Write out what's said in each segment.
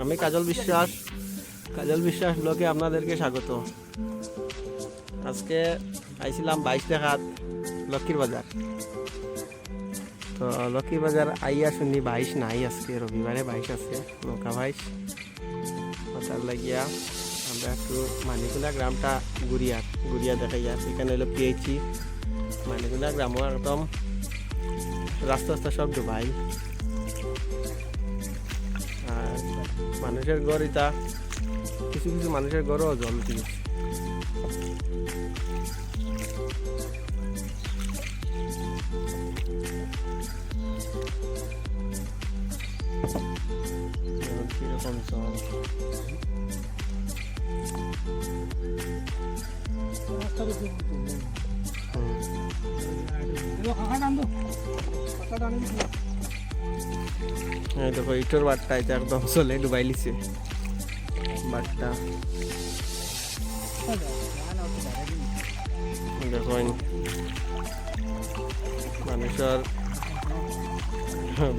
আমি কাজল বিশ্বাস। কাজল বিশ্বাস ব্লগে আপনাদেরকে স্বাগত। আজকে আইছিলাম বাইশ দেখাত লক্ষ্মীর বাজার। তো লক্ষ্মীর বাজার আইয়া শুনি বাইশ নাই আজকে, রবিবারে বাইশ আছে নৌকা বাইশ। তার লাগিয়া আমরা একটু মানিকুলা গ্রামটা গুড়িয়া গুড়িয়া দেখাইয়া এখানে হলো পিএইচি মানিকুলা গ্রামও একদম রাস্তা রাস্তা সব ডুবাই। মানুষের ঘর এটা। কিছু কিছু মানুষের ঘরও জল কীরকম জল? হুম। এই দেখো, ইটোর বাটটা এটা একদম চলে ডুবাই লিছে। বাটটা। দেখো মানুষের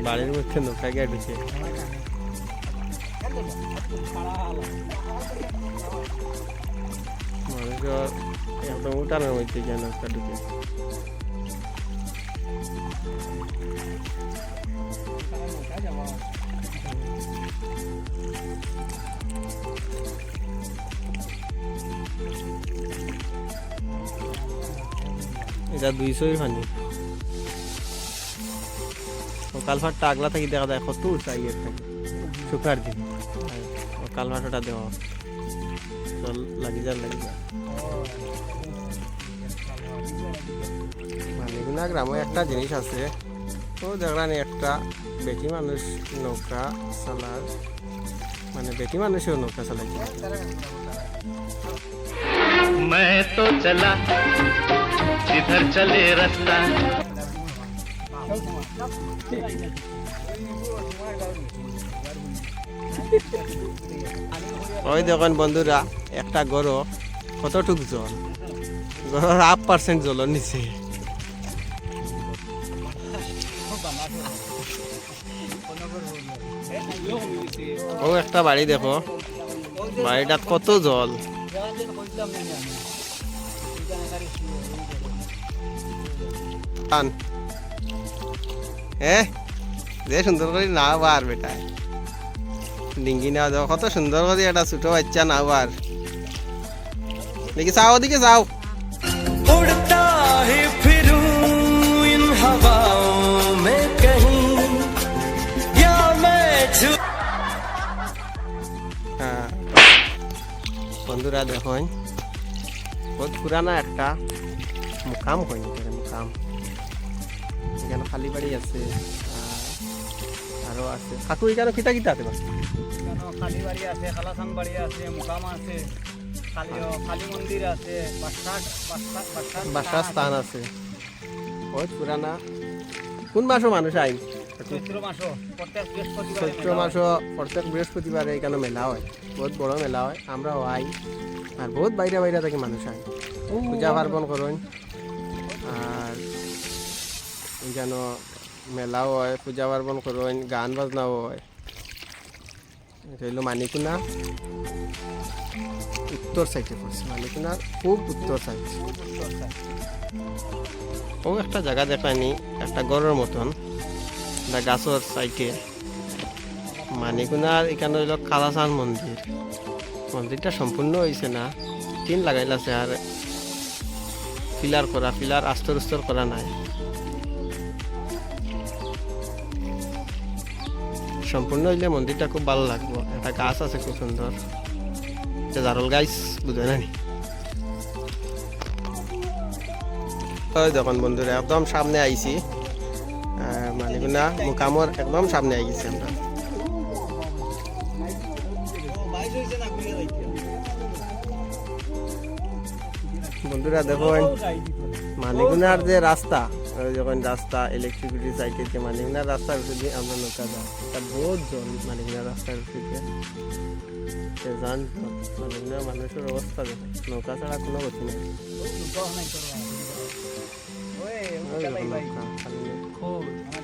বাড়ির মধ্যে নৌকা গিয়ে ঢুকে মানুষের একদম উঠানোর মধ্যে গিয়ে নৌকা ঢুকে এটা দুইশোই পানি কালভারটা আগলা থাকি দেখা যায়, কত ইয়ের থাকে। শুকার দিন। কালভারটা দেওয়া। জল লাগি যার লাগি যা মালিগুনা গ্রামে একটা জিনিস আছে তো দেখলাম একটা বেটি মানুষ নৌকা চালার মানে বেটি মানুষেও নৌকা চালাই मैं तो चला जिधर चले रास्ता ওই দেখেন বন্ধুরা একটা গরু কতটুক জল গরুর হাফ পার্সেন্ট জল নিচে ও, একটা বাড়ি দেখো। বাড়িটাত কত জল। যে সুন্দর করে না বার বেটা। ডিঙ্গি না দেখো কত সুন্দর করে একটা ছোট বাচ্চা না বার। দেখি যাও ওদিকে যাও বন্ধুরা দেখুন বহুত পুরানা একটা মুকাম হয় এখানে মুকাম। এখানে খালি বাড়ি আছে আর আরও আছে। কাকু এখানে কিতা কিতা আছে বাস? বাড়ি আছে খালাসান বাড়ি আছে মুকাম আছে কালী কালী মন্দির আছে বাসার স্থান আছে। বহুত পুরানা। কোন মাসও মানুষ আইন? চৈত্র মাসও প্রত্যেক বৃহস্পতিবার এখানে মেলা হয়? বহুত বড় মেলা হয়। আমরাও আই আর বহুত বাইরে বাইরে থেকে মানুষ আয় পূজা পার্বণ করেন। আর এখানে মেলাও হয়, পূজা পার্বণ করেন, গান বাজনাও হয়। মানিকুনা। উত্তর সাইডে পড়ছে মানিকুনার খুব উত্তর সাইড। ও একটা জায়গা দেখায়নি, একটা গড়ের মতন। একটা গাছর সাইডে মানিকুনার এখানে হইল কালাচান মন্দির। মন্দিরটা সম্পূর্ণ হয়েছে না, টিন লাগাইল আছে আর পিলার করা পিলার আস্তর উস্তর করা নাই। সম্পূর্ণ হইলে মন্দিরটা খুব ভালো লাগবো। একটা গাছ আছে খুব সুন্দর। জারল গাছ, বুঝে না নি? ওই দেখুন বন্ধুরা, একদম সামনে আইছি। আহ, মানিকুনা মুকামর একদম সামনে আই গেছি আমরা। বন্ধুরা দেখুন মানিগুনার যে রাস্তা যখন রাস্তা ইলেকট্রিসিটি সাইকেল যে মানিগুনার রাস্তার উপর দিয়ে আমরা নৌকা যাই। তা বহুত জল মানিগুনার রাস্তার উপর দিয়ে। জান মানিগুনার মানুষের অবস্থা দেখো। নৌকা ছাড়া কোনো গতি নেই।